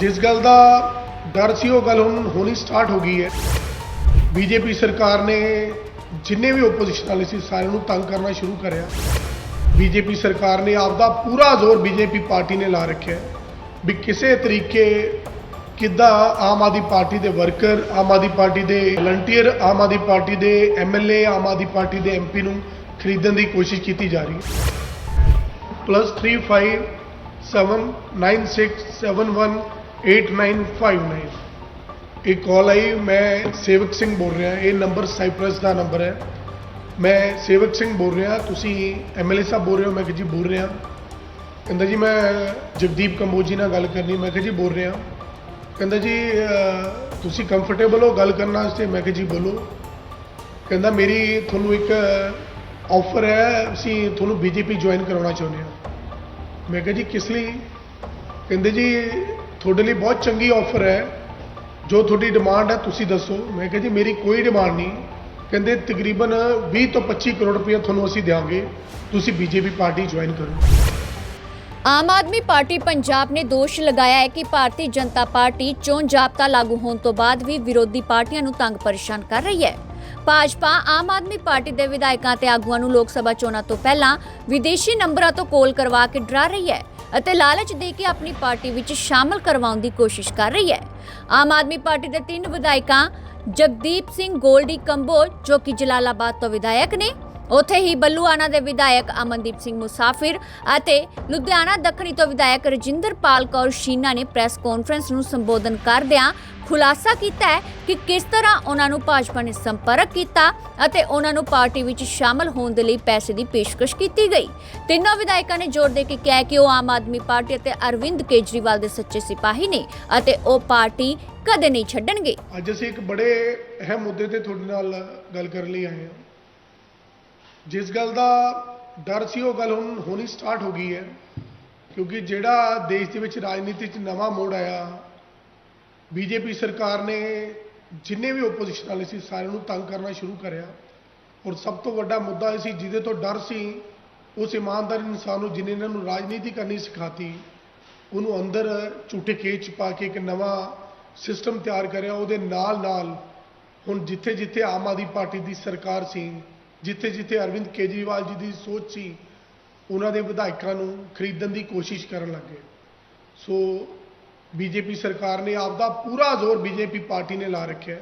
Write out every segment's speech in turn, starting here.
ਜਿਸ ਗੱਲ ਦਾ ਡਰ ਸੀ, ਉਹ ਗੱਲ ਹੁਣ ਹੋਣੀ ਸਟਾਰਟ ਹੋ ਗਈ ਹੈ। ਬੀਜੇਪੀ ਸਰਕਾਰ ਨੇ ਜਿੰਨੇ ਵੀ ਆਪੋਜੀਸ਼ਨ ਵਾਲੇ ਸੀ, ਸਾਰਿਆਂ ਨੂੰ ਤੰਗ ਕਰਨਾ ਸ਼ੁਰੂ ਕਰਿਆ। ਬੀਜੇਪੀ ਸਰਕਾਰ ਨੇ ਆਪ ਦਾ ਪੂਰਾ ਜ਼ੋਰ ਬੀਜੇਪੀ ਪਾਰਟੀ ਨੇ ਲਾ ਰੱਖਿਆ ਵੀ ਕਿਸੇ ਤਰੀਕੇ ਕਿੱਦਾਂ ਆਮ ਆਦੀ ਪਾਰਟੀ ਦੇ ਵਰਕਰ, ਆਮ ਆਦੀ ਪਾਰਟੀ ਦੇ ਵਲੰਟੀਅਰ ਆਮ ਆਦੀ ਪਾਰਟੀ ਦੇ ਐਮਐਲਏ ਆਮ ਆਦੀ ਪਾਰਟੀ ਦੇ ਐਮਪੀ ਨੂੰ ਖਰੀਦਣ ਦੀ ਕੋਸ਼ਿਸ਼ ਕੀਤੀ ਜਾ ਰਹੀ ਹੈ। +35796711 eight nine five nine ਇਹ ਕਾਲ ਆਈ, ਮੈਂ ਸੇਵਕ ਸਿੰਘ ਬੋਲ ਰਿਹਾ, ਇਹ ਨੰਬਰ ਸਾਈਪ੍ਰਸ ਦਾ ਨੰਬਰ ਹੈ। ਮੈਂ ਸੇਵਕ ਸਿੰਘ ਬੋਲ ਰਿਹਾ, ਤੁਸੀਂ ਐਮਐਲਏ ਸਾਹਿਬ ਬੋਲ ਰਹੇ ਹੋ, ਮੈਂ ਕਿਹਾ ਜੀ ਬੋਲ ਰਿਹਾ। ਕਹਿੰਦਾ ਜੀ ਮੈਂ ਜਗਦੀਪ ਕੰਬੋਜੀ ਨਾਲ ਗੱਲ ਕਰਨੀ, ਮੈਂ ਕਿਹਾ ਜੀ ਬੋਲ ਰਿਹਾ। ਕਹਿੰਦਾ ਜੀ ਤੁਸੀਂ ਕੰਫਰਟੇਬਲ ਹੋ ਗੱਲ ਕਰਨ ਵਾਸਤੇ? ਮੈਂ ਕਿਹਾ ਜੀ ਬੋਲੋ। ਕਹਿੰਦਾ ਮੇਰੀ ਤੁਹਾਨੂੰ ਇੱਕ ਆਫਰ ਹੈ, ਅਸੀਂ ਤੁਹਾਨੂੰ ਬੀਜੇਪੀ ਜੁਆਇਨ ਕਰਾਉਣਾ ਚਾਹੁੰਦੇ ਹਾਂ। ਮੈਂ ਕਿਹਾ ਜੀ ਕਿਸ ਲਈ? ਕਹਿੰਦੇ ਜੀ ਤੁਹਾਡੇ ਲਈ ਬਹੁਤ ਚੰਗੀ ਆਫਰ ਹੈ। ਜੋ ਤੁਹਾਡੀ ਡਿਮਾਂਡ ਹੈ, ਤੁਸੀਂ ਦੱਸੋ। ਮੈਂ ਕਿਹਾ ਜੀ, ਮੇਰੀ ਕੋਈ ਡਿਮਾਂਡ ਨਹੀਂ। ਕਹਿੰਦੇ ਤਕਰੀਬਨ 20 ਤੋਂ 25 ਕਰੋੜ ਰੁਪਏ ਤੁਹਾਨੂੰ ਅਸੀਂ ਦੇਵਾਂਗੇ ਤੁਸੀਂ ਬੀਜੇਪੀ ਪਾਰਟੀ ਜੁਆਇਨ ਕਰੋ। ਆਮ ਆਦਮੀ ਪਾਰਟੀ ਪੰਜਾਬ ਨੇ ਦੋਸ਼ ਲਗਾਇਆ ਹੈ ਕਿ ਭਾਰਤੀ ਜਨਤਾ ਪਾਰਟੀ ਚੋਣ ਜਾਬਤਾ ਲਾਗੂ ਹੋਣ ਤੋਂ ਬਾਅਦ ਵੀ ਵਿਰੋਧੀ ਪਾਰਟੀਆਂ ਨੂੰ ਤੰਗ ਪਰੇਸ਼ਾਨ ਕਰ ਰਹੀ ਹੈ। ਭਾਜਪਾ ਆਮ ਆਦਮੀ ਪਾਰਟੀ ਦੇ ਵਿਧਾਇਕਾਂ ਤੇ ਆਗੂਆਂ ਨੂੰ ਲੋਕ ਸਭਾ ਚੋਣਾਂ ਤੋਂ ਪਹਿਲਾਂ ਵਿਦੇਸ਼ੀ ਨੰਬਰਾਂ ਤੋਂ ਕੋਲ ਕਰਵਾ ਕੇ ਡਰਾ ਰਹੀ ਹੈ। ਅਤੇ ਲਾਲਚ ਦੇ ਕੇ ਆਪਣੀ ਪਾਰਟੀ ਵਿੱਚ ਸ਼ਾਮਲ ਕਰਵਾਉਣ ਦੀ ਕੋਸ਼ਿਸ਼ ਕਰ ਰਹੀ ਹੈ। ਆਮ ਆਦਮੀ ਪਾਰਟੀ ਦੇ ਤਿੰਨ ਵਿਧਾਇਕਾਂ ਜਗਦੀਪ ਸਿੰਘ ਗੋਲਡੀ ਕੰਬੋਜ, ਜੋ ਕਿ ਜਲਾਲਾਬਾਦ ਤੋਂ ਵਿਧਾਇਕ ਨੇ ਉੱਥੇ ਹੀ ਬੱਲੂਆਣਾ ਦੇ ਵਿਧਾਇਕ ਅਮਨਦੀਪ ਸਿੰਘ ਮੁਸਾਫਿਰ ਅਤੇ ਲੁਧਿਆਣਾ ਦੱਖਣੀ ਤੋਂ ਵਿਧਾਇਕ ਰਜਿੰਦਰਪਾਲ ਕੌਰ ਸ਼ੀਨਾ ਨੇ ਪ੍ਰੈਸ ਕਾਨਫਰੰਸ ਨੂੰ ਸੰਬੋਧਨ ਕਰਦਿਆਂ ਖੁਲਾਸਾ ਕੀਤਾ ਹੈ ਕਿ ਕਿਸ ਤਰ੍ਹਾਂ ਉਹਨਾਂ ਨੂੰ ਭਾਜਪਾ ਨੇ ਸੰਪਰਕ ਕੀਤਾ ਅਤੇ ਉਹਨਾਂ ਨੂੰ ਪਾਰਟੀ ਵਿੱਚ ਸ਼ਾਮਲ ਹੋਣ ਦੇ ਲਈ ਪੈਸੇ ਦੀ ਪੇਸ਼ਕਸ਼ ਕੀਤੀ ਗਈ। ਤਿੰਨੋਂ ਵਿਧਾਇਕਾਂ ਨੇ ਜ਼ੋਰ ਦੇ ਕੇ ਕਿਹਾ ਕਿ ਉਹ ਆਮ ਆਦਮੀ ਪਾਰਟੀ ਅਤੇ ਅਰਵਿੰਦ ਕੇਜਰੀਵਾਲ ਦੇ ਸੱਚੇ ਸਿਪਾਹੀ ਨੇ ਅਤੇ ਉਹ ਪਾਰਟੀ ਕਦੇ ਨਹੀਂ ਛੱਡਣਗੇ। ਅੱਜ ਅਸੀਂ ਇੱਕ ਬੜੇ ਅਹਿਮ ਮੁੱਦੇ ਤੇ ਤੁਹਾਡੇ ਨਾਲ ਗੱਲ ਕਰਨ ਲਈ ਆਏ ਹਾਂ। ਜਿਸ ਗੱਲ ਦਾ ਡਰ ਸੀ, ਉਹ ਗੱਲ ਹੁਣ ਹੋਣੀ ਸਟਾਰਟ ਹੋ ਗਈ ਹੈ। ਕਿਉਂਕਿ ਜਿਹੜਾ ਦੇਸ਼ ਦੇ ਵਿੱਚ ਰਾਜਨੀਤੀ 'ਚ ਨਵਾਂ ਮੋੜ ਆਇਆ, ਬੀਜੇਪੀ ਸਰਕਾਰ ਨੇ ਜਿੰਨੇ ਵੀ ਆਪੋਜੀਸ਼ਨ ਵਾਲੇ ਸੀ, ਸਾਰਿਆਂ ਨੂੰ ਤੰਗ ਕਰਨਾ ਸ਼ੁਰੂ ਕਰਿਆ। ਔਰ ਸਭ ਤੋਂ ਵੱਡਾ ਮੁੱਦਾ ਇਹ ਸੀ, ਜਿਹਦੇ ਤੋਂ ਡਰ ਸੀ, ਉਸ ਇਮਾਨਦਾਰ ਇਨਸਾਨ ਨੂੰ ਜਿਹਨੇ ਇਹਨਾਂ ਨੂੰ ਰਾਜਨੀਤੀ ਕਰਨੀ ਸਿਖਾਤੀ, ਉਹਨੂੰ ਅੰਦਰ ਝੂਠੇ ਕੇਸ 'ਚ ਪਾ ਕੇ ਇੱਕ ਨਵਾਂ ਸਿਸਟਮ ਤਿਆਰ ਕਰਿਆ। ਉਹਦੇ ਨਾਲ ਨਾਲ ਹੁਣ ਜਿੱਥੇ ਜਿੱਥੇ ਆਮ ਆਦਮੀ ਪਾਰਟੀ ਦੀ ਸਰਕਾਰ ਸੀ ਜਿੱਥੇ ਜਿੱਥੇ ਅਰਵਿੰਦ ਕੇਜਰੀਵਾਲ ਜੀ ਦੀ ਸੋਚ ਸੀ, ਉਹਨਾਂ ਦੇ ਵਿਧਾਇਕਾਂ ਨੂੰ ਖਰੀਦਣ ਦੀ ਕੋਸ਼ਿਸ਼ ਕਰਨ ਲੱਗੇ। ਸੋ ਬੀਜੇਪੀ ਸਰਕਾਰ ਨੇ ਆਪਦਾ ਪੂਰਾ ਜ਼ੋਰ ਬੀਜੇਪੀ ਪਾਰਟੀ ਨੇ ਲਾ ਰੱਖਿਆ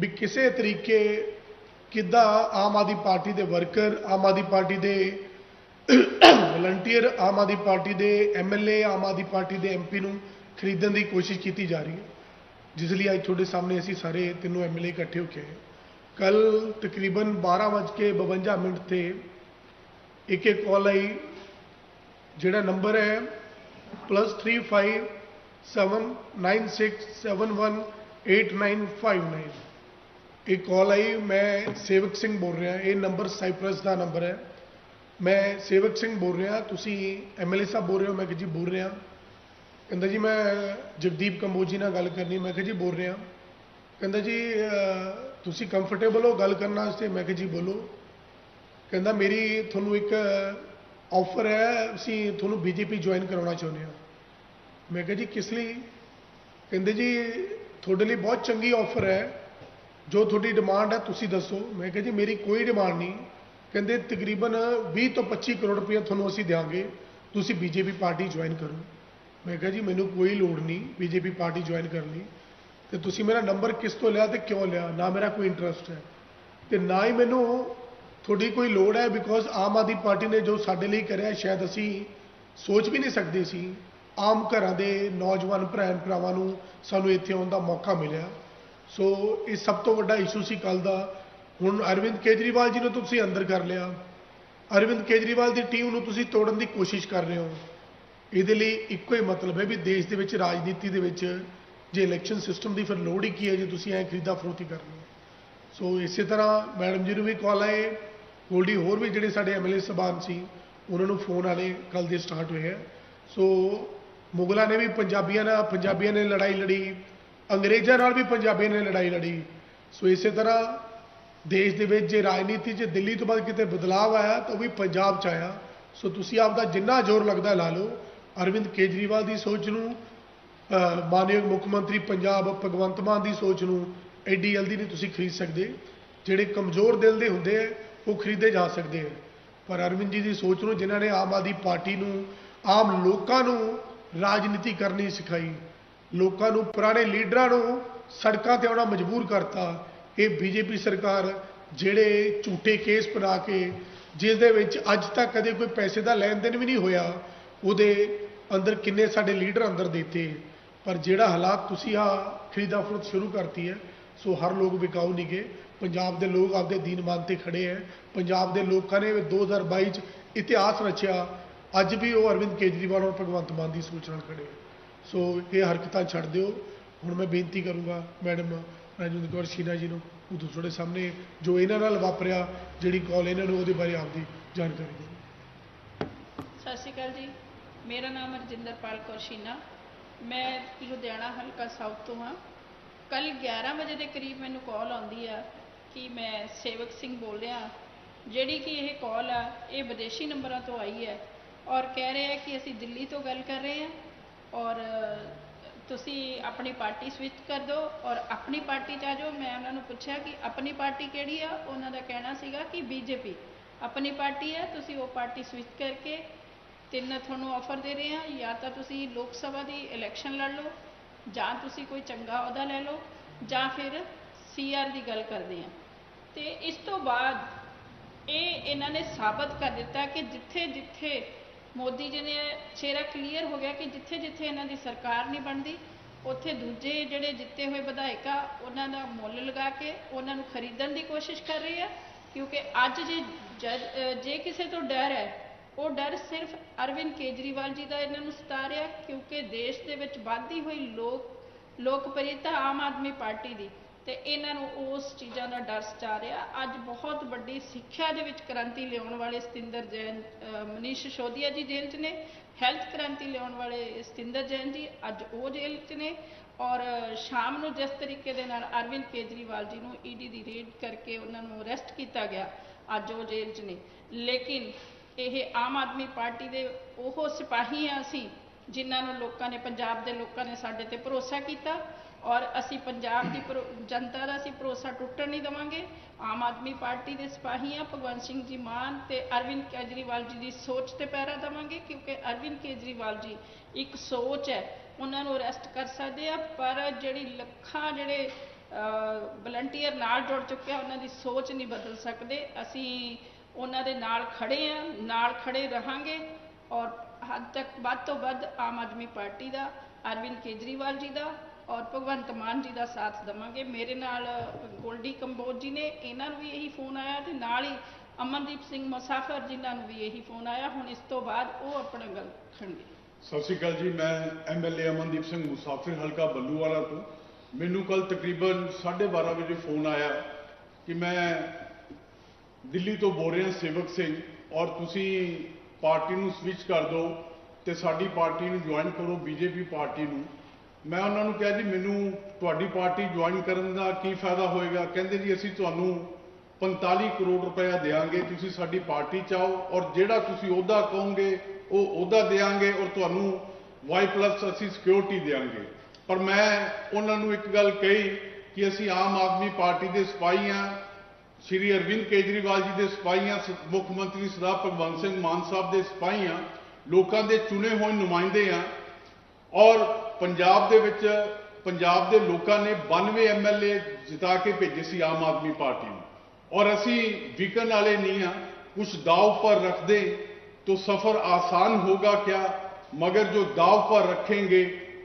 ਵੀ ਕਿਸੇ ਤਰੀਕੇ ਕਿੱਦਾਂ ਆਮ ਆਦਮੀ ਪਾਰਟੀ ਦੇ ਵਰਕਰ, ਆਮ ਆਦਮੀ ਪਾਰਟੀ ਦੇ ਵਲੰਟੀਅਰ, ਆਮ ਆਦਮੀ ਪਾਰਟੀ ਦੇ ਐਮਐਲਏ ਆਮ ਆਦਮੀ ਪਾਰਟੀ ਦੇ ਐਮਪੀ ਨੂੰ ਖਰੀਦਣ ਦੀ ਕੋਸ਼ਿਸ਼ ਕੀਤੀ ਜਾ ਰਹੀ ਹੈ। ਜਿਸ ਲਈ ਅੱਜ ਤੁਹਾਡੇ ਸਾਹਮਣੇ ਅਸੀਂ ਸਾਰੇ ਤਿੰਨੋਂ ਐਮਐਲਏ ਇਕੱਠੇ ਹੋ ਕੇ ਆਏ ਕੱਲ ਤਕਰੀਬਨ 12:52 ਮਿੰਟ ਤੇ ਇੱਕ ਇੱਕ ਕਾਲ ਆਈ ਜਿਹੜਾ ਨੰਬਰ ਹੈ +3579671895 ਇਹ ਕਾਲ ਆਈ ਮੈਂ ਸੇਵਕ ਸਿੰਘ ਬੋਲ ਰਿਹਾ ਇਹ ਨੰਬਰ ਸਾਈਪ੍ਰਸ ਦਾ ਨੰਬਰ ਹੈ ਮੈਂ ਸੇਵਕ ਸਿੰਘ ਬੋਲ ਰਿਹਾ ਤੁਸੀਂ ਐਮਐਲਏ ਸਾਹਿਬ ਬੋਲ ਰਹੇ ਹੋ ਮੈਂ ਕਿਹਾ ਜੀ ਬੋਲ ਰਿਹਾ ਕਹਿੰਦਾ ਜੀ ਮੈਂ ਜਗਦੀਪ ਕੰਬੋਜੀ ਨਾਲ ਗੱਲ ਕਰਨੀ ਮੈਂ ਕਿਹਾ ਜੀ ਬੋਲ ਰਿਹਾ ਕਹਿੰਦਾ ਜੀ ਅਹ, ਤੁਸੀਂ ਕੰਫਰਟੇਬਲ ਹੋ ਗੱਲ ਕਰਨ ਵਾਸਤੇ? ਮੈਂ ਕਿਹਾ ਜੀ, ਬੋਲੋ। ਕਹਿੰਦਾ, ਮੇਰੀ ਤੁਹਾਨੂੰ ਇੱਕ ਆਫਰ ਹੈ, ਅਸੀਂ ਤੁਹਾਨੂੰ ਬੀਜੇਪੀ ਜੁਆਇਨ ਕਰਾਉਣਾ ਚਾਹੁੰਦੇ ਹਾਂ। ਮੈਂ ਕਿਹਾ ਜੀ, ਕਿਸ ਲਈ? ਕਹਿੰਦੇ ਜੀ, ਤੁਹਾਡੇ ਲਈ ਬਹੁਤ ਚੰਗੀ ਆਫਰ ਹੈ। ਜੋ ਤੁਹਾਡੀ ਡਿਮਾਂਡ ਹੈ, ਤੁਸੀਂ ਦੱਸੋ। ਮੈਂ ਕਿਹਾ ਜੀ, ਮੇਰੀ ਕੋਈ ਡਿਮਾਂਡ ਨਹੀਂ। ਕਹਿੰਦੇ, ਤਕਰੀਬਨ 20 ਤੋਂ 25 ਕਰੋੜ ਰੁਪਏ ਤੁਹਾਨੂੰ ਅਸੀਂ ਦੇਵਾਂਗੇ ਤੁਸੀਂ ਬੀਜੇਪੀ ਪਾਰਟੀ ਜੁਆਇਨ ਕਰੋ। ਮੈਂ ਕਿਹਾ ਜੀ, ਮੈਨੂੰ ਕੋਈ ਲੋੜ ਨਹੀਂ ਬੀਜੇਪੀ ਪਾਰਟੀ ਜੁਆਇਨ ਕਰਨ ਲਈ ਤੇ ਤੁਸੀਂ ਮੇਰਾ ਨੰਬਰ ਕਿਸ ਤੋਂ ਲਿਆ ਤੇ ਕਿਉਂ ਲਿਆ? ਨਾ ਮੇਰਾ ਕੋਈ ਇੰਟਰਸਟ ਹੈ। ਤੇ ਨਾ ਹੀ ਮੈਨੂੰ ਤੁਹਾਡੀ ਕੋਈ ਲੋੜ ਹੈ ਬਿਕੋਜ਼ ਆਮ ਆਦਮੀ ਪਾਰਟੀ ਨੇ ਜੋ ਸਾਡੇ ਲਈ ਕਰਿਆ ਸ਼ਾਇਦ ਅਸੀਂ ਸੋਚ ਵੀ ਨਹੀਂ ਸਕਦੇ ਸੀ। ਆਮ ਘਰਾਂ ਦੇ ਨੌਜਵਾਨ ਭੈਣ ਭਰਾਵਾਂ ਨੂੰ ਸਾਨੂੰ ਇੱਥੇ ਆਉਣ ਦਾ ਮੌਕਾ ਮਿਲਿਆ। ਸੋ ਇਹ ਸਭ ਤੋਂ ਵੱਡਾ ਇਸ਼ੂ ਸੀ ਕੱਲ ਦਾ। ਹੁਣ ਅਰਵਿੰਦ ਕੇਜਰੀਵਾਲ ਜੀ ਨੂੰ ਤੁਸੀਂ ਅੰਦਰ ਕਰ ਲਿਆ। ਅਰਵਿੰਦ ਕੇਜਰੀਵਾਲ ਦੀ ਟੀਮ ਨੂੰ ਤੁਸੀਂ ਤੋੜਨ ਦੀ ਕੋਸ਼ਿਸ਼ ਕਰ ਰਹੇ ਹੋ। ਇਹਦੇ ਲਈ ਇੱਕੋ ਹੀ ਮਤਲਬ ਹੈ ਵੀ ਦੇਸ਼ ਦੇ ਵਿੱਚ, ਰਾਜਨੀਤੀ ਦੇ ਵਿੱਚ ਜੇ ਇਲੈਕਸ਼ਨ ਸਿਸਟਮ ਦੀ ਫਿਰ ਲੋੜ ਹੀ ਕੀ ਹੈ ਜੇ? ਤੁਸੀਂ ਐ ਖਰੀਦਾ ਫਰੋਤੀ ਕਰਨੀ ਹੈ। ਸੋ ਇਸੇ ਤਰ੍ਹਾਂ ਮੈਡਮ ਜੀ ਨੂੰ ਵੀ ਕਾਲ ਆਏ। ਗੋਲਡੀ ਹੋਰ ਵੀ ਜਿਹੜੇ ਸਾਡੇ ਐਮਐਲਏ ਸਬਾਨ ਸੀ, ਉਹਨਾਂ ਨੂੰ ਫੋਨ ਆਲੇ ਕੱਲ ਦੇ ਸਟਾਰਟ ਹੋਏ ਹੈ ਸੋ ਮੁਗਲਾਂ ਨੇ ਵੀ ਪੰਜਾਬੀਆਂ ਨਾਲ ਪੰਜਾਬੀਆਂ ਨੇ ਲੜਾਈ ਲੜੀ। ਅੰਗਰੇਜ਼ਾਂ ਨਾਲ ਵੀ ਪੰਜਾਬੀਆਂ ਨੇ ਲੜਾਈ ਲੜੀ। ਸੋ ਇਸੇ ਤਰ੍ਹਾਂ ਦੇਸ਼ ਦੇ ਵਿੱਚ ਜੇ ਰਾਜਨੀਤੀ 'ਚ ਦਿੱਲੀ ਤੋਂ ਬਾਅਦ ਕਿਤੇ ਬਦਲਾਅ ਆਇਆ, ਤਾਂ ਉਹ ਵੀ ਪੰਜਾਬ 'ਚ ਆਇਆ। ਸੋ ਤੁਸੀਂ ਆਪ ਦਾ ਜਿੰਨਾ ਜ਼ੋਰ ਲੱਗਦਾ ਲਾ ਲਓ। ਅਰਵਿੰਦ ਕੇਜਰੀਵਾਲ ਦੀ ਸੋਚ ਨੂੰ ਮਾਨਯੋਗ ਮੁੱਖ ਮੰਤਰੀ ਪੰਜਾਬ ਭਗਵੰਤ ਮਾਨ ਦੀ ਸੋਚ ਨੂੰ ਐਡੀ ਜਲਦੀ ਨਹੀਂ ਤੁਸੀਂ ਖਰੀਦ ਸਕਦੇ। ਜਿਹੜੇ ਕਮਜ਼ੋਰ ਦਿਲ ਦੇ ਹੁੰਦੇ ਆ, ਉਹ ਖਰੀਦੇ ਜਾ ਸਕਦੇ ਆ। ਪਰ ਅਰਵਿੰਦ ਜੀ ਦੀ ਸੋਚ ਨੂੰ, ਜਿਨ੍ਹਾਂ ਨੇ ਆਮ ਆਦਮੀ ਪਾਰਟੀ ਨੂੰ, ਆਮ ਲੋਕਾਂ ਨੂੰ ਰਾਜਨੀਤੀ ਕਰਨੀ ਸਿਖਾਈ, ਲੋਕਾਂ ਨੂੰ ਪੁਰਾਣੇ ਲੀਡਰਾਂ ਨੂੰ ਸੜਕਾਂ ਤੇ ਆਉਣਾ ਮਜਬੂਰ ਕਰਤਾ, ਇਹ ਬੀਜੇਪੀ ਸਰਕਾਰ ਜਿਹੜੇ ਝੂਠੇ ਕੇਸ ਬਣਾ ਕੇ, ਜਿਸ ਦੇ ਵਿੱਚ ਅੱਜ ਤੱਕ ਕਦੇ ਕੋਈ ਪੈਸੇ ਦਾ ਲੈਣ ਦੇਣ ਵੀ ਨਹੀਂ ਹੋਇਆ, ਉਹਦੇ ਅੰਦਰ ਕਿੰਨੇ ਸਾਡੇ ਲੀਡਰ ਅੰਦਰ ਦਿੱਤੇ। ਪਰ ਜਿਹੜਾ ਹਾਲਾਤ ਤੁਸੀਂ ਆ ਖਰੀਦਾ ਫਰੋਖਤ ਸ਼ੁਰੂ ਕਰਤੀ ਹੈ, ਸੋ ਹਰ ਲੋਕ ਵਿਕਾਊ ਨਹੀਂ ਪੰਜਾਬ ਦੇ ਲੋਕ ਆਪਦੇ ਦੀਨ ਮਾਨ ਤੇ ਖੜੇ ਹੈ। ਪੰਜਾਬ ਦੇ ਲੋਕਾਂ ਨੇ 2022 ਚ ਇਤਿਹਾਸ ਰਚਿਆ। ਅੱਜ ਵੀ ਉਹ ਅਰਵਿੰਦ ਕੇਜਰੀਵਾਲ ਔਰ ਭਗਵੰਤ ਮਾਨ ਦੀ ਸੋਚ ਨਾਲ ਖੜੇ ਹੈ। ਸੋ ਇਹ ਹਰਕਤਾਂ ਛੱਡ ਦਿਓ। ਹੁਣ ਮੈਂ ਬੇਨਤੀ ਕਰੂੰਗਾ ਮੈਡਮ ਰਾਜਿੰਦਰ ਕੌਰ ਸ਼ੀਨਾ ਜੀ ਨੂੰ, ਉਹ ਤੁਹਾਡੇ ਸਾਹਮਣੇ ਜੋ ਇਹਨਾਂ ਨਾਲ ਵਾਪਰਿਆ, ਜਿਹੜੀ ਕਾਲ ਇਹਨਾਂ ਨੂੰ ਉਹਦੇ ਬਾਰੇ ਆਪਦੀ ਜਾਣਕਾਰੀ ਦਿਓ। ਸਤਿ ਸ਼੍ਰੀ ਅਕਾਲ ਜੀ। ਮੇਰਾ ਨਾਮ ਰਜਿੰਦਰਪਾਲ ਕੌਰ ਸ਼ੀਨਾ। ਮੈਂ ਲੁਧਿਆਣਾ ਹਲਕਾ ਸਾਊਥ ਤੋਂ ਹਾਂ। ਕੱਲ 11 ਵਜੇ ਦੇ ਕਰੀਬ ਮੈਨੂੰ ਕਾਲ ਆਉਂਦੀ ਆ ਕਿ ਮੈਂ ਸੇਵਕ ਸਿੰਘ ਬੋਲ ਰਿਹਾ। ਜਿਹੜੀ ਕਿ ਇਹ ਕਾਲ ਆ, ਇਹ ਵਿਦੇਸ਼ੀ ਨੰਬਰਾਂ ਤੋਂ ਆਈ ਹੈ ਔਰ ਕਹਿ ਰਹੇ ਆ ਕਿ ਅਸੀਂ ਦਿੱਲੀ ਤੋਂ ਗੱਲ ਕਰ ਰਹੇ ਹਾਂ ਔਰ ਤੁਸੀਂ ਆਪਣੀ ਪਾਰਟੀ ਸਵਿਚ ਕਰ ਦਿਓ ਔਰ ਆਪਣੀ ਪਾਰਟੀ 'ਚ ਆ ਜਾਓ। ਮੈਂ ਉਹਨਾਂ ਨੂੰ ਪੁੱਛਿਆ ਕਿ ਆਪਣੀ ਪਾਰਟੀ ਕਿਹੜੀ ਆ? ਉਹਨਾਂ ਦਾ ਕਹਿਣਾ ਸੀਗਾ ਕਿ ਬੀਜੇਪੀ। ਆਪਣੀ ਪਾਰਟੀ ਹੈ ਤੁਸੀਂ ਉਹ ਪਾਰਟੀ ਸਵਿਚ ਕਰਕੇ ਤਿੰਨ ਤੁਹਾਨੂੰ ਆਫਰ ਦੇ ਰਹੇ ਹਾਂ, ਜਾਂ ਤਾਂ ਤੁਸੀਂ ਲੋਕ ਸਭਾ ਦੀ ਇਲੈਕਸ਼ਨ ਲੜ ਲਓ, ਜਾਂ ਤੁਸੀਂ ਕੋਈ ਚੰਗਾ ਅਹੁਦਾ ਲੈ ਲਓ, ਜਾਂ ਫਿਰ ਸੀਆਰ ਦੀ ਗੱਲ ਕਰਦੇ ਹਾਂ। ਤੇ ਇਸ ਤੋਂ ਬਾਅਦ ਇਹ ਇਹਨਾਂ ਨੇ ਸਾਬਤ ਕਰ ਦਿੱਤਾ ਕਿ ਜਿੱਥੇ ਜਿੱਥੇ ਮੋਦੀ ਜੀ ਨੇ ਚਿਹਰਾ ਕਲੀਅਰ ਹੋ ਗਿਆ ਕਿ ਜਿੱਥੇ ਜਿੱਥੇ ਇਹਨਾਂ ਦੀ ਸਰਕਾਰ ਨਹੀਂ ਬਣਦੀ, ਉੱਥੇ ਦੂਜੇ ਜਿਹੜੇ ਜਿੱਤੇ ਹੋਏ ਵਿਧਾਇਕ ਆ, ਉਹਨਾਂ ਦਾ ਮੁੱਲ ਲਗਾ ਕੇ ਉਹਨਾਂ ਨੂੰ ਖਰੀਦਣ ਦੀ ਕੋਸ਼ਿਸ਼ ਕਰ ਰਹੇ ਆ, ਕਿਉਂਕਿ ਅੱਜ ਜੇ ਜੇ ਕਿਸੇ ਤੋਂ ਡਰ ਹੈ ਉਹ ਡਰ ਸਿਰਫ ਅਰਵਿੰਦ ਕੇਜਰੀਵਾਲ ਜੀ ਦਾ ਇਹਨਾਂ ਨੂੰ ਸਤਾ ਰਿਹਾ ਕਿਉਂਕਿ ਦੇਸ਼ ਦੇ ਵਿੱਚ ਵੱਧਦੀ ਹੋਈ ਲੋਕ ਲੋਕਪ੍ਰਿਯਤਾ ਆਮ ਆਦਮੀ ਪਾਰਟੀ ਦੀ ਤੇ ਇਹਨਾਂ ਨੂੰ ਉਸ ਚੀਜ਼ਾਂ ਦਾ ਡਰ ਸਤਾ ਰਿਹਾ। ਅੱਜ ਬਹੁਤ ਵੱਡੀ ਸਿੱਖਿਆ ਦੇ ਵਿੱਚ ਕ੍ਰਾਂਤੀ ਲਿਆਉਣ ਵਾਲੇ ਸਤਿੰਦਰ ਜੈਨ, ਅਹ ਮਨੀਸ਼ ਸਿਸੋਦੀਆ ਜੀ ਜੇਲ੍ਹ 'ਚ ਨੇ, ਹੈਲਥ ਕ੍ਰਾਂਤੀ ਲਿਆਉਣ ਵਾਲੇ ਸਤਿੰਦਰ ਜੈਨ ਜੀ ਅੱਜ ਉਹ ਜੇਲ੍ਹ 'ਚ ਨੇ ਔਰ ਸ਼ਾਮ ਨੂੰ ਜਿਸ ਤਰੀਕੇ ਦੇ ਨਾਲ ਅਰਵਿੰਦ ਕੇਜਰੀਵਾਲ ਜੀ ਨੂੰ ਈਡੀ ਦੀ ਰੇਡ ਕਰਕੇ ਉਹਨਾਂ ਨੂੰ ਅਰੈਸਟ ਕੀਤਾ ਗਿਆ, ਅੱਜ ਉਹ ਜੇਲ੍ਹ 'ਚ ਨੇ। ਲੇਕਿਨ ਇਹ ਆਮ ਆਦਮੀ ਪਾਰਟੀ ਦੇ ਉਹ ਸਿਪਾਹੀ ਆ ਅਸੀਂ, ਜਿਨ੍ਹਾਂ ਨੂੰ ਲੋਕਾਂ ਨੇ, ਪੰਜਾਬ ਦੇ ਲੋਕਾਂ ਨੇ ਸਾਡੇ ਤੇ ਭਰੋਸਾ ਕੀਤਾ ਔਰ ਅਸੀਂ ਪੰਜਾਬ ਦੀ ਭਰੋ- ਜਨਤਾ ਦਾ ਅਸੀਂ ਭਰੋਸਾ ਟੁੱਟਣ ਨਹੀਂ ਦੇਵਾਂਗੇ। ਆਮ ਆਦਮੀ ਪਾਰਟੀ ਦੇ ਸਿਪਾਹੀ ਆ ਭਗਵੰਤ ਸਿੰਘ ਜੀ ਮਾਨ ਤੇ ਅਰਵਿੰਦ ਕੇਜਰੀਵਾਲ ਜੀ ਦੀ ਸੋਚ ਤੇ ਪਹਿਰਾ ਦੇਵਾਂਗੇ, ਕਿਉਂਕਿ ਅਰਵਿੰਦ ਕੇਜਰੀਵਾਲ ਜੀ ਇੱਕ ਸੋਚ ਹੈ, ਉਹਨਾਂ ਨੂੰ ਅਰੈਸਟ ਕਰ ਸਕਦੇ ਆ, ਪਰ ਜਿਹੜੀ ਲੱਖਾਂ ਜਿਹੜੇ ਵਲੰਟੀਅਰ ਨਾਲ ਜੁੜ ਚੁੱਕੇ ਆ, ਉਹਨਾਂ ਦੀ ਸੋਚ ਨਹੀਂ ਬਦਲ ਸਕਦੇ। ਅਸੀਂ ਉਹਨਾਂ ਦੇ ਨਾਲ ਖੜੇ ਆ, ਨਾਲ ਖੜੇ ਰਹਾਂਗੇ ਔਰ ਹੱਦ ਤੱਕ ਵੱਧ ਤੋਂ ਵੱਧ ਆਮ ਆਦਮੀ ਪਾਰਟੀ ਦਾ, ਅਰਵਿੰਦ ਕੇਜਰੀਵਾਲ ਜੀ ਦਾ ਔਰ ਭਗਵੰਤ ਮਾਨ ਜੀ ਦਾ ਸਾਥ ਦਵਾਂਗੇ। ਮੇਰੇ ਨਾਲ ਗੋਲਡੀ ਕੰਬੋਜ ਜੀ ਨੇ, ਇਹਨਾਂ ਨੂੰ ਵੀ ਇਹੀ ਫੋਨ ਆਇਆ ਤੇ ਨਾਲ ਹੀ ਅਮਨਦੀਪ ਸਿੰਘ ਮੁਸਾਫਰ ਜਿਨ੍ਹਾਂ ਨੂੰ ਵੀ ਇਹੀ ਫੋਨ ਆਇਆ। ਹੁਣ ਇਸ ਤੋਂ ਬਾਅਦ ਉਹ ਆਪਣਾ ਗੱਲ ਰੱਖਣਗੇ। ਸਤਿ ਸ਼੍ਰੀ ਅਕਾਲ ਜੀ, ਮੈਂ ਐਮਐਲਏ ਅਮਨਦੀਪ ਸਿੰਘ ਮੁਸਾਫ਼ਰ, ਹਲਕਾ ਬੱਲੂਵਾਲਾ ਤੋਂ। ਮੈਨੂੰ ਕੱਲ ਤਕਰੀਬਨ 12:30 ਵਜੇ ਫੋਨ ਆਇਆ ਕਿ ਮੈਂ ਦਿੱਲੀ ਤੋਂ ਬੋਲ ਰਿਹਾ ਸੇਵਕ ਸਿੰਘ ਔਰ ਤੁਸੀਂ ਪਾਰਟੀ ਨੂੰ ਸਵਿਚ ਕਰ ਦਿਓ ਤੇ ਸਾਡੀ ਪਾਰਟੀ ਨੂੰ ਜੁਆਇਨ ਕਰੋ ਬੀਜੇਪੀ ਪਾਰਟੀ ਨੂੰ। ਮੈਂ ਉਹਨਾਂ ਨੂੰ ਕਿਹਾ ਜੀ, ਮੈਨੂੰ ਤੁਹਾਡੀ ਪਾਰਟੀ ਜੁਆਇਨ ਕਰਨ ਦਾ ਕੀ ਫਾਇਦਾ ਹੋਏਗਾ? ਕਹਿੰਦੇ ਜੀ, ਅਸੀਂ ਤੁਹਾਨੂੰ 45 ਕਰੋੜ ਰੁਪਇਆ ਦੇਵਾਂਗੇ ਤੁਸੀਂ ਸਾਡੀ ਪਾਰਟੀ ਚ ਆਓ ਔਰ ਜਿਹੜਾ ਤੁਸੀਂ ਉਹਦਾ ਕਹੋਗੇ, ਉਹ ਅਹੁਦਾ ਦੇਵਾਂਗੇ ਔਰ ਤੁਹਾਨੂੰ ਵਾਈ ਪਲੱਸ ਅਸੀਂ ਸਿਕਿਉਰਿਟੀ ਦੇਵਾਂਗੇ ਪਰ ਮੈਂ ਉਹਨਾਂ ਨੂੰ ਇੱਕ ਗੱਲ ਕਹੀ ਕਿ ਅਸੀਂ ਆਮ ਆਦਮੀ ਪਾਰਟੀ ਦੇ ਸਿਪਾਹੀ ਹਾਂ ਸ਼੍ਰੀ ਅਰਵਿੰਦ ਕੇਜਰੀਵਾਲ ਜੀ ਦੇ ਸਿਪਾਹੀ ਹਾਂ ਸ- ਮੁੱਖ ਮੰਤਰੀ ਸਰਦਾਰ ਭਗਵੰਤ ਸਿੰਘ ਮਾਨ ਸਾਹਿਬ ਦੇ ਸਿਪਾਹੀ ਹਾਂ ਲੋਕਾਂ ਦੇ ਚੁਣੇ ਹੋਏ ਨੁਮਾਇੰਦੇ ਹਾਂ ਔਰ ਪੰਜਾਬ ਦੇ ਵਿੱਚ ਪੰਜਾਬ ਦੇ ਲੋਕਾਂ ਨੇ 92 ਐਮਐਲਏ ਜਿਤਾ ਕੇ ਭੇਜੇ ਸੀ ਆਮ ਆਦਮੀ ਪਾਰਟੀ ਨੂੰ ਔਰ ਅਸੀਂ ਵਿਕਣ ਵਾਲੇ ਨਹੀਂ ਆ ਕੁਝ ਦਾਅ पर रख दें तो सफर आसान होगा क्या मगर जो दाव पर रखेंगे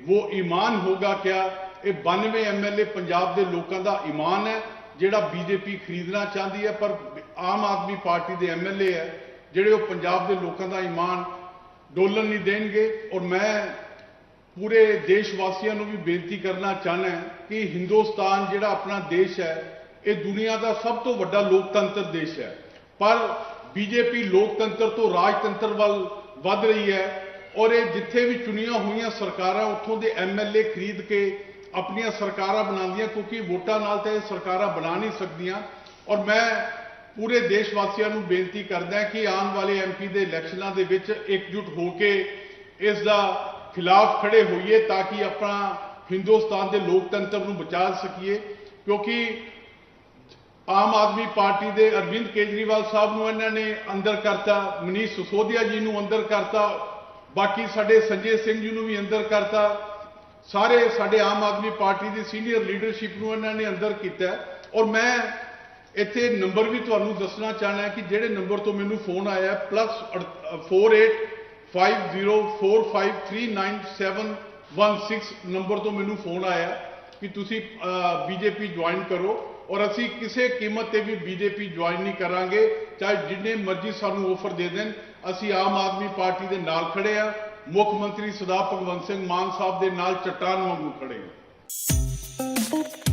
वो ईमान होगा क्या ਇਹ 92 ਐਮਐਲਏ ਪੰਜਾਬ ਦੇ ਲੋਕਾਂ ਦਾ ਈਮਾਨ ਹੈ ਜਿਹੜਾ ਬੀਜੇਪੀ ਖਰੀਦਣਾ ਚਾਹੁੰਦੀ ਹੈ, ਪਰ ਆਮ ਆਦਮੀ ਪਾਰਟੀ ਦੇ ਐਮਐਲਏ ਹੈ, ਜਿਹੜੇ ਉਹ ਪੰਜਾਬ ਦੇ ਲੋਕਾਂ ਦਾ ਇਮਾਨ ਡੋਲਣ ਨਹੀਂ ਦੇਣਗੇ। ਔਰ ਮੈਂ ਪੂਰੇ ਦੇਸ਼ ਵਾਸੀਆਂ ਨੂੰ ਵੀ ਬੇਨਤੀ ਕਰਨਾ ਚਾਹਨਾ ਕਿ ਹਿੰਦੁਸਤਾਨ ਜਿਹੜਾ ਆਪਣਾ ਦੇਸ਼ ਹੈ, ਇਹ ਦੁਨੀਆ ਦਾ ਸਭ ਤੋਂ ਵੱਡਾ ਲੋਕਤੰਤਰ ਦੇਸ਼ ਹੈ। ਪਰ ਬੀਜੇਪੀ ਲੋਕਤੰਤਰ ਤੋਂ ਰਾਜਤੰਤਰ ਵੱਲ ਵੱਧ ਰਹੀ ਹੈ ਔਰ ਇਹ ਜਿੱਥੇ ਵੀ ਚੁਣੀਆਂ ਹੋਈਆਂ ਸਰਕਾਰਾਂ ਉੱਥੋਂ ਦੇ ਐਮਐਲਏ ਖਰੀਦ ਕੇ ਆਪਣੀਆਂ ਸਰਕਾਰਾਂ ਬਣਾਉਂਦੀਆਂ ਕਿਉਂਕਿ ਵੋਟਾਂ ਨਾਲ ਤਾਂ ਇਹ ਸਰਕਾਰਾਂ ਬਣਾ ਨਹੀਂ ਸਕਦੀਆਂ। ਔਰ ਮੈਂ ਪੂਰੇ ਦੇਸ਼ ਵਾਸੀਆਂ ਨੂੰ ਬੇਨਤੀ ਕਰਦਾ ਕਿ ਆਉਣ ਵਾਲੇ ਐਮਪੀ ਦੇ ਇਲੈਕਸ਼ਨਾਂ ਦੇ ਵਿੱਚ ਇਕਜੁੱਟ ਹੋ ਕੇ ਇਸ ਦਾ ਖਿਲਾਫ ਖੜੇ ਹੋਈਏ ਤਾਂ ਕਿ ਆਪਣਾ ਹਿੰਦੁਸਤਾਨ ਦੇ ਲੋਕਤੰਤਰ ਨੂੰ ਬਚਾ ਸਕੀਏ। ਕਿਉਂਕਿ ਆਮ ਆਦਮੀ ਪਾਰਟੀ ਦੇ ਅਰਵਿੰਦ ਕੇਜਰੀਵਾਲ ਸਾਹਿਬ ਨੂੰ ਇਹਨਾਂ ਨੇ ਅੰਦਰ ਕਰਤਾ, ਮਨੀਸ਼ ਸਿਸੋਦੀਆ ਜੀ ਨੂੰ ਅੰਦਰ ਕਰਤਾ, ਬਾਕੀ ਸਾਡੇ ਸੰਜੇ ਸਿੰਘ ਜੀ ਨੂੰ ਵੀ ਅੰਦਰ ਕਰਤਾ। ਸਾਰੇ ਸਾਡੇ ਆਮ ਆਦਮੀ ਪਾਰਟੀ ਦੀ ਸੀਨੀਅਰ ਲੀਡਰਸ਼ਿਪ ਨੂੰ ਇਹਨਾਂ ਨੇ ਅੰਦਰ ਕੀਤਾ ਔਰ ਮੈਂ ਇੱਥੇ ਨੰਬਰ ਵੀ ਤੁਹਾਨੂੰ ਦੱਸਣਾ ਚਾਹਣਾ ਕਿ ਜਿਹੜੇ ਨੰਬਰ ਤੋਂ ਮੈਨੂੰ ਫੋਨ ਆਇਆ +485045399716 ਨੰਬਰ ਤੋਂ ਮੈਨੂੰ ਫੋਨ ਆਇਆ ਕਿ ਤੁਸੀਂ ਬੀਜੇਪੀ ਜੁਆਇਨ ਕਰੋ। ਔਰ ਅਸੀਂ ਕਿਸੇ ਕੀਮਤ ਤੇ ਵੀ ਬੀਜੇਪੀ ਜੁਆਇਨ ਨਹੀਂ ਕਰਾਂਗੇ। ਚਾਹੇ ਜਿੰਨੇ ਮਰਜ਼ੀ ਸਾਨੂੰ ਆਫਰ ਦੇ ਦੇਣ, ਅਸੀਂ ਆਮ ਆਦਮੀ ਪਾਰਟੀ ਦੇ ਨਾਲ ਖੜੇ ਆ ਮੁੱਖ ਮੰਤਰੀ ਸਰਦਾਰ ਭਗਵੰਤ ਸਿੰਘ ਮਾਨ ਸਾਹਿਬ ਦੇ ਨਾਲ ਚਟਾਨ ਵਾਂਗੂ ਖੜੇ ਆ